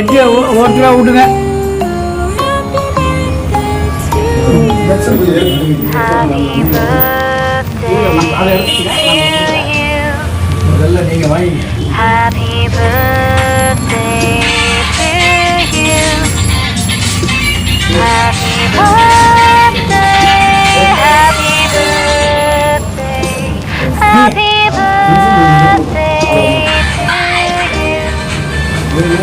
எட்டு ஓட்டுல விடுங்க Happy birthday to you. முதல்ல நீங்க வாங்கிங்க Happy birthday to you. Happy birthday, happy birthday, happy birthday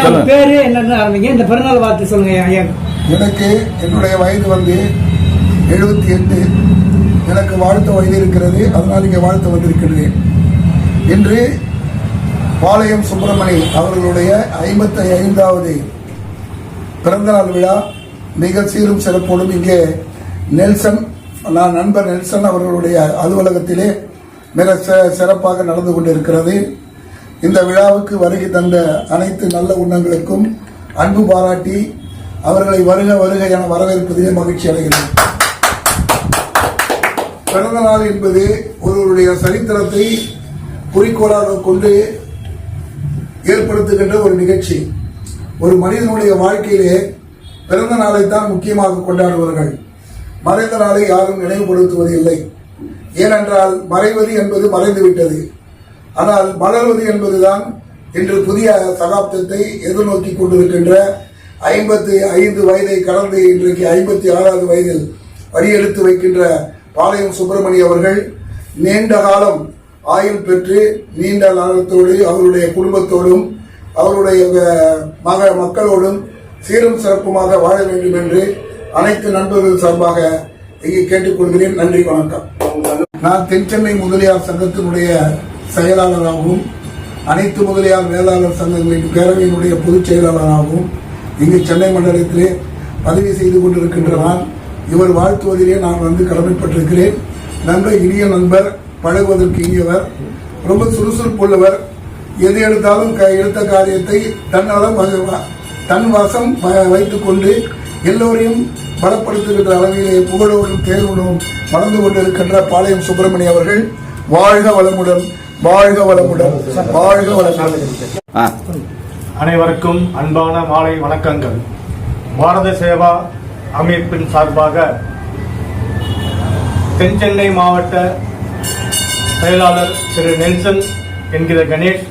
ஐயா பேரு என்னன்னு ஆரம்பிங்க. இந்த பிறநாள் வாழ்த்து சொல்லுங்க ஐயா. எனக்கு என்னுடைய வயது வந்து எழுபத்தி எட்டு. எனக்கு வாழ்த்து வயது இருக்கிறது. அதனால் இங்கே வாழ்த்து வந்திருக்கிறது இன்று பாளையம் சுப்பிரமணி அவர்களுடைய ஐம்பத்தி ஐந்தாவது பிறந்தநாள் விழா. மிக சீரும் சிறப்போடும் இங்கே நெல்சன் நான் நண்பர் நெல்சன் அவர்களுடைய அலுவலகத்திலே மிக சி- சிறப்பாக நடந்து கொண்டிருக்கிறது. இந்த விழாவுக்கு வருகை தந்த அனைத்து நல்ல உண்ணங்களுக்கும் அன்பு பாராட்டி அவர்களை வருக வருக என வரவேற்பதிலே மகிழ்ச்சி அடைகிறேன். பிறந்த நாள் என்பது ஒருவருடைய சரித்திரத்தை குறிக்கோளாக கொண்டு ஏற்படுத்துகின்ற ஒரு நிகழ்ச்சி. ஒரு மனிதனுடைய வாழ்க்கையிலே பிறந்த நாளை தான் முக்கியமாக கொண்டாடுவார்கள் மறைந்த நாளை யாரும் நினைவுபடுத்துவதில்லை. ஏனென்றால் மறைவது என்பது மறைந்துவிட்டது. ஆனால் மலர்வது என்பதுதான் இன்று புதிய சகாப்தத்தை எதிர்நோக்கி கொண்டிருக்கின்ற ஐம்பத்தி ஐந்து வயதை கடந்து இன்றைக்கு ஐம்பத்தி ஆறாவது வயதில் அடியெடுத்து வைக்கின்ற பாளையம் சுப்பிரமணி அவர்கள் நீண்ட காலம் ஆயுள் பெற்று நீண்ட காலத்தோடு அவருடைய குடும்பத்தோடும் அவருடைய மக மக்களோடும் சீரும் சிறப்புமாக வாழ வேண்டும் என்று அனைத்து நண்பர்கள் சார்பாக இங்கே கேட்டுக்கொள்கிறேன். நன்றி வணக்கம். நான் தென்சென்னை முதலியார் சங்கத்தினுடைய செயலாளராகவும் அனைத்து முதலியார் வேளாளர் சங்கங்களின் பேரவையினுடைய பொதுச் செயலாளராகவும் இங்கு சென்னை மண்டலத்திலே பதவி செய்து கொண்டிருக்கின்ற நான் இவர் வாழ்த்துவதிலே நான் வந்து கடமைப்பட்டிருக்கிறேன். நண்பர் இனிய நண்பர் பழகுவதற்கு இனியவர் ரொம்ப சுறுசுறுப்புள்ளவர் எது எடுத்தாலும் க- எடுத்த காரியத்தை தன்னலம் தன் வசம் வ- வைத்துக் கொண்டு எல்லோரையும் பலப்படுத்துகின்ற அளவிலே புகழோடும் தேர்வுடன் வளர்ந்து கொண்டிருக்கின்ற பாளையம் சுப்பிரமணிய அவர்கள் வாழ்க வளமுடன். வாழ்க வளமுடன் வாழ்க வளமுடன். அனைவருக்கும் அன்பான மாலை வணக்கங்கள். பாரத சேவா அமைப்பின் சார்பாக தென்சென்னை மாவட்ட செயலாளர் திரு நெல்சன் என்கிற கணேஷ்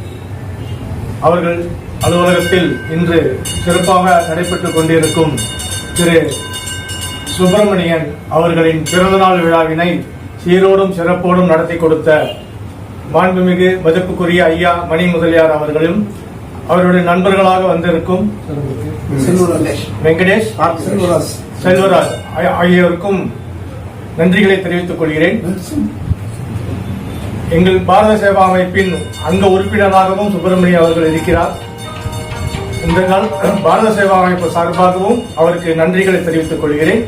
அவர்கள் அலுவலகத்தில் இன்று சிறப்பாக நடைபெற்றுக் கொண்டிருக்கும் திரு சுப்பிரமணியன் அவர்களின் பிறந்தநாள் விழாவினை சீரோடும் சிறப்போடும் நடத்தி கொடுத்த மாண்புமிகு மதிப்புக்குரிய ஐயா மணி முதலியார் அவர்களும் அவருடைய நண்பர்களாக வந்திருக்கும் வெங்கடேஷ் செல்வராஜ். செல்வராஜ் ஆகியோருக்கும் நன்றிகளை தெரிவித்துக் கொள்கிறேன். எங்கள் பாரத சேவா அமைப்பின் அங்க உறுப்பினராகவும் சுப்பிரமணியம் அவர்கள் இருக்கிறார். இந்த நாள் பாரத சேவா அமைப்பு சார்பாகவும் அவருக்கு நன்றிகளை தெரிவித்துக் கொள்கிறேன்.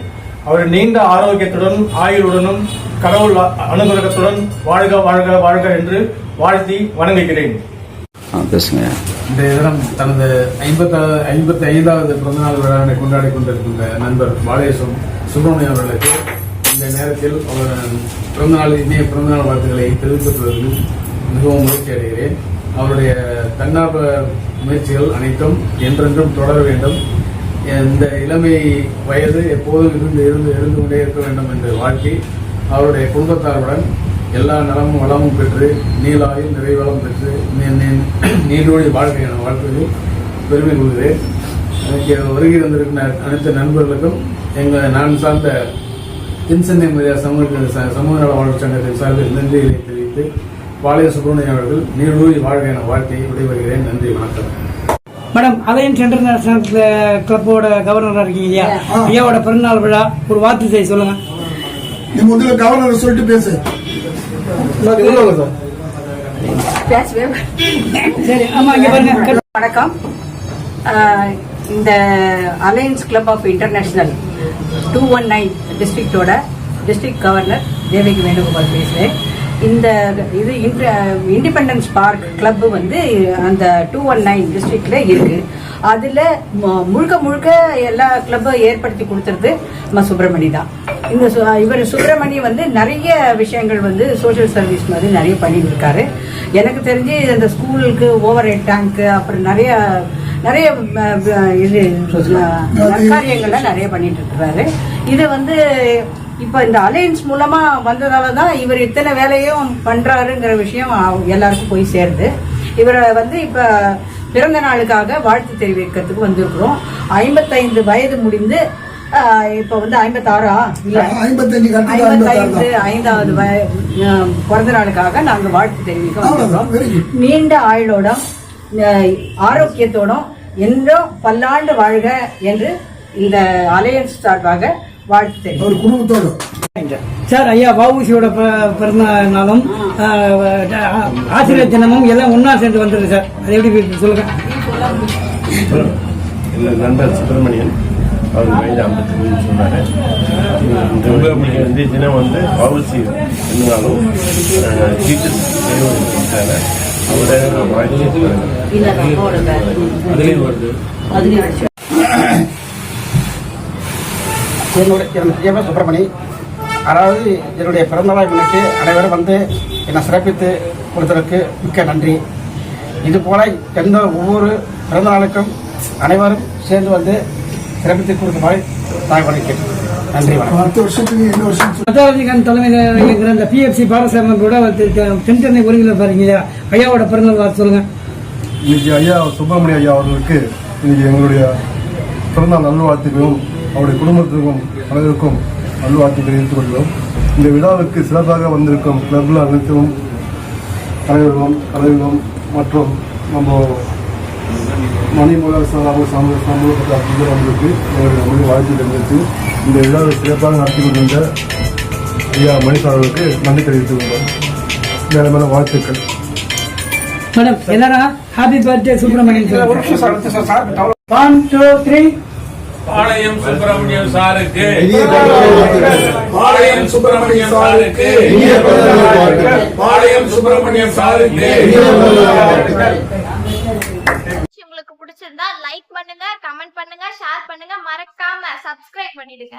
அவர் நீண்ட ஆரோக்கியத்துடன் ஆயுளுடனும் கடவுள் அனுகிரகத்துடன் வாழ்க வாழ்க வாழ்க என்று வாழ்த்தி வணங்குகிறேன். பேசுங்க. இன்றைய தினம் தனது ஐம்பத்தாவது ஐம்பத்தி ஐந்தாவது பிறந்தநாள் விழாவினை கொண்டாடி கொண்டிருக்கின்ற நண்பர் பாலேசம் சுப்பிரமணியம் அவர்களுக்கு இந்த நேரத்தில் அவர் பிறந்தநாள் இனிய பிறந்தநாள் வாழ்த்துக்களை கொள்வதில் மிகவும் மகிழ்ச்சி அடைகிறேன். அவருடைய தன்னார்வ முயற்சிகள் அனைத்தும் என்றென்றும் தொடர வேண்டும். இந்த இளமை வயது எப்போதும் இருந்து இருந்து இருந்து கொண்டே இருக்க வேண்டும் என்று வாழ்க்கை அவருடைய குடும்பத்தாருடன் எல்லா நலமும் வளமும் பெற்று நீலாயும் நிறைவளம் பெற்று நீ- வாழ்க்கை என வாழ்க்கையில் பெருமை கொள்கிறேன். எனக்கு வருகை வந்திருக்கிற அனைத்து நண்பர்களுக்கும் எங்கள் நான் சார்ந்த தென்சென்னை மரியா சமூக சமூக நல வாழ்வு சங்கத்தின் சார்பில் நன்றிகளை தெரிவித்து பாளைய சுப்பிரமணியம் அவர்கள் நீடோழி வாழ்க என வாழ்த்தி விடைபெறுகிறேன். நன்றி வணக்கம். மேடம் அலையன்ஸ் இன்டர்நேஷனல் கிளப்போட கவர்னரா இருக்கீங்க இல்லையா? ஐயாவோட பிறந்தநாள் விழா ஒரு வார்த்தை செய்ய சொல்லுங்க. நீ முதல்ல கவர்னர் சொல்லிட்டு பேசு. பேசவே சரி ஆமா இங்க பாருங்க. வணக்கம். இந்த Alliance Club of International two one nine டிஸ்ட்ரிக்டோட district governor Devaki Venugopal பேசுகிறேன் இந்த இது இண்டிபெண்டன்ஸ் பார்க் கிளப் வந்து அந்த டூ ஒன் நைன் டிஸ்ட்ரிக்ட்ல இருக்கு. அதுல முழுக்க முழுக்க எல்லா கிளப்பும் ஏற்படுத்தி கொடுத்துறது நம்ம சுப்பிரமணி தான். இந்த இவர் சுப்பிரமணி வந்து நிறைய விஷயங்கள் வந்து சோஷியல் சர்வீஸ் மாதிரி நிறைய பண்ணிட்டு இருக்காரு எனக்கு தெரிஞ்சு இந்த ஸ்கூலுக்கு ஓவர் ஹெட் டேங்க் அப்புறம் நிறைய நிறைய இது நற்காரியங்கள்லாம் நிறைய பண்ணிட்டு இருக்கிறாரு இது வந்து இப்ப இந்த அலையன்ஸ் மூலமா வந்ததால தான் இவர் இத்தனை வேலையும் பண்றாருங்கிற விஷயம் எல்லாருக்கும் போய் சேருது. இவரை வந்து இப்ப பிறந்த நாளுக்காக வாழ்த்து தெரிவிக்கிறதுக்கு வந்திருக்கிறோம். ஐம்பத்தைந்து வயது முடிந்து இப்ப வந்து ஐம்பத்தாறா? இல்ல. ஐம்பத்தைந்து ஐந்தாவது பிறந்த நாளுக்காக நாங்க வாழ்த்து தெரிவிக்க வந்திருக்கிறோம். நீண்ட ஆயுளோடும் அஹ், ஆரோக்கியத்தோடும் என்றும் பல்லாண்டு வாழ்க என்று இந்த அலையன்ஸ் சார்பாக வாழ்த்து ஒரு குடும்பத்தோடு. சார் ஐயா வஉசியோட ப- பிறந்த நாளும் ஆசிரியர் தினமும் எல்லாம் ஒன்னா சேர்ந்து வந்துருக்கு சார். அது எப்படி சொல்லுங்க. இல்லை நண்பர் சுப்பிரமணியன் அவர் வயது ஐம்பத்தி மூணு சொன்னார் இந்த வந்து தினம் வந்து வவுசி இருந்தாலும் டீச்சர்ஸ் இருக்காங்க அதுலேயும் வருது அதுலயும் என்னுடைய என் பேர் சுப்பிரமணி அதாவது என்னுடைய பிறந்தநாளை முன்னிட்டு அனைவரும் வந்து என்னை சிறப்பித்து கொடுத்ததற்கு மிக்க நன்றி. இது போல எந்த ஒவ்வொரு பிறந்த நாளுக்கும் அனைவரும் சேர்ந்து வந்து சிறப்பித்து கொடுக்குமாறு தாய் வணக்கம் நன்றி வணக்கம். அடுத்த வருஷத்துக்கு இந்த வருஷம் ரஜாரஜிகாந்த் தலைமையில் இயங்குகிற இந்த பிஎஃப்சி பாரசேமனோட தென்சென்னை ஒருங்கில் பாருங்க இல்லையா? ஐயாவோட பிறந்தநாள் வார்த்தை சொல்லுங்க. இன்னைக்கு ஐயா சுப்பிரமணிய ஐயா அவர்களுக்கு இன்னைக்கு எங்களுடைய பிறந்தநாள் நல்வாழ்த்துக்களும். அவருடைய குடும்பத்திற்கும் அனைவருக்கும் நல்வாழ்த்து தெரிவித்துக் கொள்கிறோம் இந்த விழாவுக்கு சிறப்பாக வந்திருக்கும் கிளப்ல அனைத்தும் தலைவர்களும் தலைவர்களும் மற்றும் நம்ம மணிமலர் சமூக சமூக சமூகத்தை அப்படிங்கிற வந்திருக்கு எங்களுடைய தமிழ் வாழ்த்து தெரிவித்து இந்த விழாவை சிறப்பாக நடத்தி கொண்டிருந்த ஐயா மணிஷ் அவர்களுக்கு நன்றி தெரிவித்துக் கொள்கிறோம் மேல மேல வாழ்த்துக்கள் மேடம் எல்லாரும் happy birthday Subramanian sir one two three Palayam Subramaniam சாருக்கு. பாளையம் சுப்பிரமணியம் சாருக்கு. பாளையம் சுப்பிரமணியம் சாருக்கு. உங்களுக்கு பிடிச்சிருந்தா லைக் பண்ணுங்க கமெண்ட் பண்ணுங்க ஷேர் பண்ணுங்க. மறக்காம சப்ஸ்கிரைப் பண்ணிடுங்க.